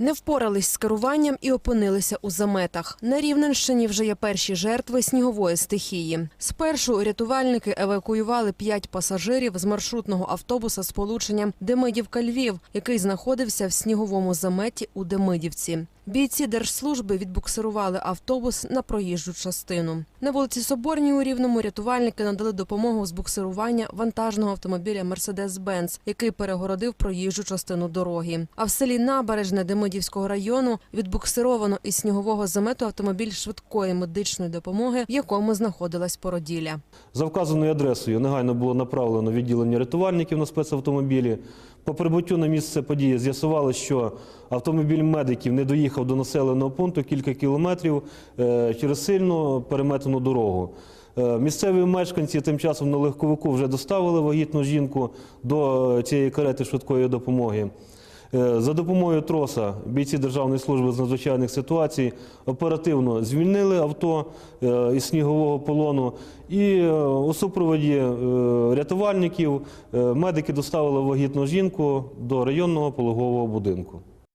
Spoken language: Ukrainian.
Не впорались з керуванням і опинилися у заметах. На Рівненщині вже є перші жертви снігової стихії. Спершу рятувальники евакуювали п'ять пасажирів з маршрутного автобуса з полученням Демидівка-Львів, який знаходився в сніговому заметі у Демидівці. Бійці держслужби відбуксирували автобус на проїжджу частину. На вулиці Соборній у Рівному рятувальники надали допомогу з буксирування вантажного автомобіля Мерседес-Бенц, який перегородив проїжджу частину дороги. А в селі Набережне Демидівського району відбуксировано із снігового замету автомобіль швидкої медичної допомоги, в якому знаходилась породілля. За вказаною адресою негайно було направлено відділення рятувальників на спецавтомобілі. По прибуттю на місце події з'ясували, що автомобіль медиків не доїхав до населеного пункту кілька кілометрів е, через сильно переметену дорогу. Е, Місцеві мешканці тим часом на легковику вже доставили вагітну жінку до е, цієї карети швидкої допомоги. Е, За допомогою троса бійці Державної служби з надзвичайних ситуацій оперативно звільнили авто е, із снігового полону і е, у супроводі рятувальників медики доставили вагітну жінку до районного пологового будинку.